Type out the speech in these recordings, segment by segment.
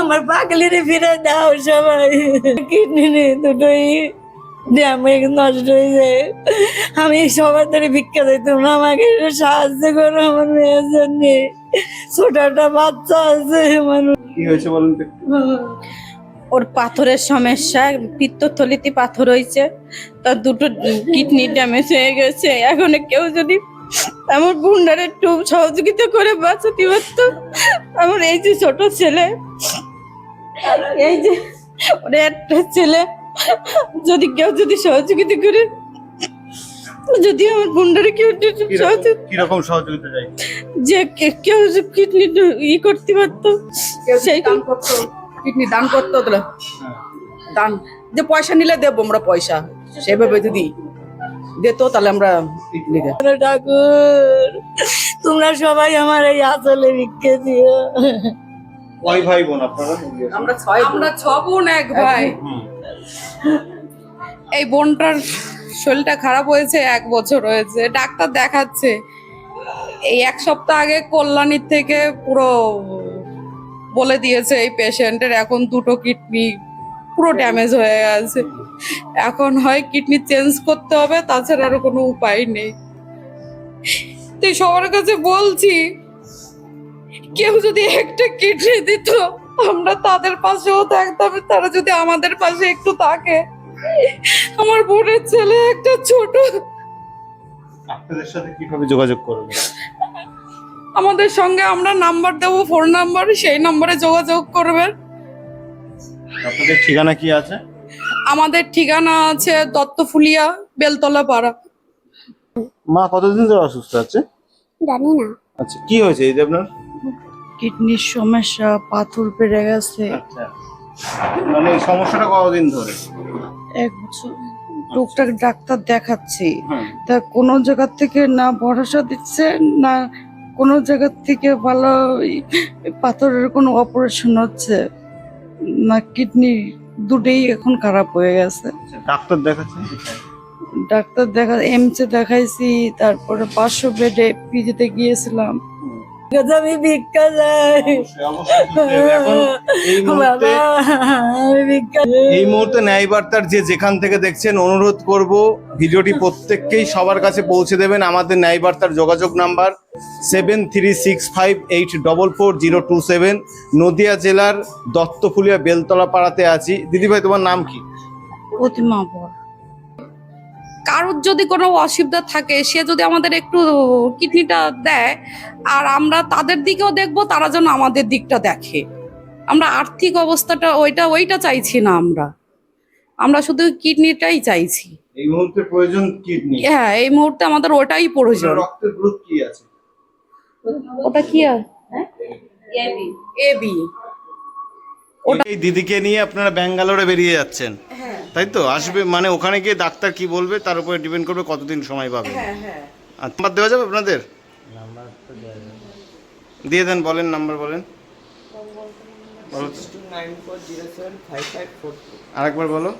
আমার পাগলিরে ফিরে দাও সবাই। কিডনি নেই দুটোই। ড্যামে নষ্ট হয়ে যায়। আমি সবার ধরে ভিক্ষা দিতাম না আমাকে সাহায্য করো আমার মেয়ের জন্য। ছোট একটা বাচ্চা আছে মানুষ। কি হয়েছে বলুন ওর পাথরের সমস্যা পিত্তথলিতে পাথর হয়েছে। তার দুটো কিডনি ড্যামেজ হয়ে গেছে। এখন কেউ যদি আমার বোনটার একটু সহযোগিতা করে বাঁচাতে পারত আমার এই যে ছোট ছেলে এই যে ওর একটা ছেলে। যদি কেউ যদি সহযোগিতা করে যদি আমার বোনটারে কেউ সহযোগিতা কীরকম সহযোগিতা চাই? যে কে- কেউ কিডনি ই করতে পারতো সেই দান করতো কিডনি দান করতো তাহলে দান। যে পয়সা নিলে দেবো আমরা পয়সা। সেভাবে যদি দিত তাহলে আমরা ঠাকুর তোমরা সবাই আমার এই আসলে ভিক্ষে দিও। কয় ভাই বোন আপনারা আমরা ছয় আমরা ছ বোন এক ভাই। এই বোনটার শরীরটা খারাপ হয়েছে এক বছর হয়েছে। ডাক্তার দেখাচ্ছে। এই এক সপ্তাহ আগে কল্যাণীর থেকে পুরো বলে দিয়েছে এই পেশেন্টের এখন দুটো কিডনি পুরো ড্যামেজ হয়ে গেছে। এখন হয় কিডনি চেঞ্জ করতে হবে তাছাড়া আর কোনো উপায় নেই। তো সবার কাছে বলছি কেউ যদি একটা কিডনি দিত আমরা তাদের পাশেও থাকতাম তারা যদি আমাদের পাশে একটু থাকে। আমার বোনের ছেলে একটা ছোট। আপনাদের সাথে কীভাবে যোগাযোগ করবে আমাদের সঙ্গে আমরা নাম্বার দেবো ফোন নাম্বার সেই নম্বরে যোগাযোগ করবেন। আপনাদের ঠিকানা কি আছে? আমাদের ঠিকানা আছে দত্তফুলিয়া বেলতলা পাড়া। মা কতদিন ধরে অসুস্থ আছে? জানি না। আচ্ছা কি হয়েছে এই যে আপনার? কিডনির সমস্যা পাথর বেড়ে গেছে। আচ্ছা। মানে এই সমস্যাটা কতদিন ধরে? এক বছর। টুকটাক ডাক্তার দেখাচ্ছি। তা কোনো জায়গা থেকে না ভরসা দিচ্ছে না কোনো জায়গা থেকে ভালো এই পাথরের কোনো অপারেশন হচ্ছে না কিডনি দুটোই এখন খারাপ হয়ে গেছে। আচ্ছা, ডাক্তার দেখাচ্ছেন ডাক্তার দেখা এমসে দেখাইছি তারপরে পাঁচশো বেডে পিজিতে গিয়েছিলাম। আমি ভিক্ষা যাই এই মুহূর্তে ন্যায় বার্তার যে যেখান থেকে দেখছেন অনুরোধ করব ভিডিওটি প্রত্যেককেই সবার কাছে পৌঁছে দেবেন। আমাদের ন্যায় বার্তার যোগাযোগ number seven three six five eight double four zero two seven Nadia জেলার দত্তফুলিয়া বেলতলা পাড়াতে আছি। দিদিভাই তোমার নাম কি? প্রতিমা কারোর যদি কোনো অসুবিধা থাকে সে যদি আমাদের একটু কিডনিটা দেয় আর আমরা তাদের দিকেও দেখব তারা যেন আমাদের দিকটা দেখে। আমরা আর্থিক অবস্থাটা ওইটা ওইটা চাইছি না আমরা। আমরা শুধু কিডনিটাই চাইছি। এই মুহূর্তে প্রয়োজন কিডনি? হ্যাঁ এই মুহূর্তে আমাদের ওটাই প্রয়োজন। রক্তের গ্রুপ কি আছে? ওটা কি আর এ বি। এই দিদিকে নিয়ে আপনারা ব্যাঙ্গালোরে বেরিয়ে যাচ্ছেন। তাই তো? আসবে মানে ওখানে গিয়ে ডাক্তার কি বলবে তার উপরে ডিপেন্ড করবে কতদিন সময় পাবে। নাম্বার দেওয়া যাবে আপনাদের? দিয়ে দেন বলেন নাম্বার বলেন। আরেকবার বলো।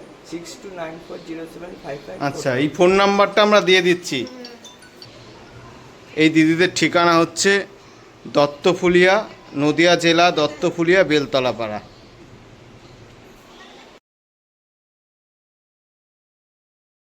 আচ্ছা এই ফোন নাম্বারটা আমরা দিয়ে দিচ্ছি। এই দিদিদের ঠিকানা হচ্ছে দত্তফুলিয়া নদিয়া জেলা দত্তফুলিয়া বেলতলা পাড়া